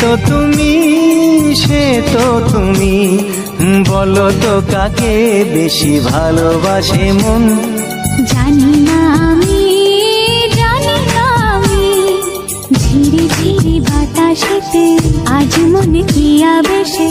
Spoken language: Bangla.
তো তুমি, সে তো তুমি। বলো তো কাকে বেশি ভালোবাসে মন? জানি না আমি, জানি না আমি। ঝিরি ঝিরি বাতাসেতে আজ মনে কি আবেশে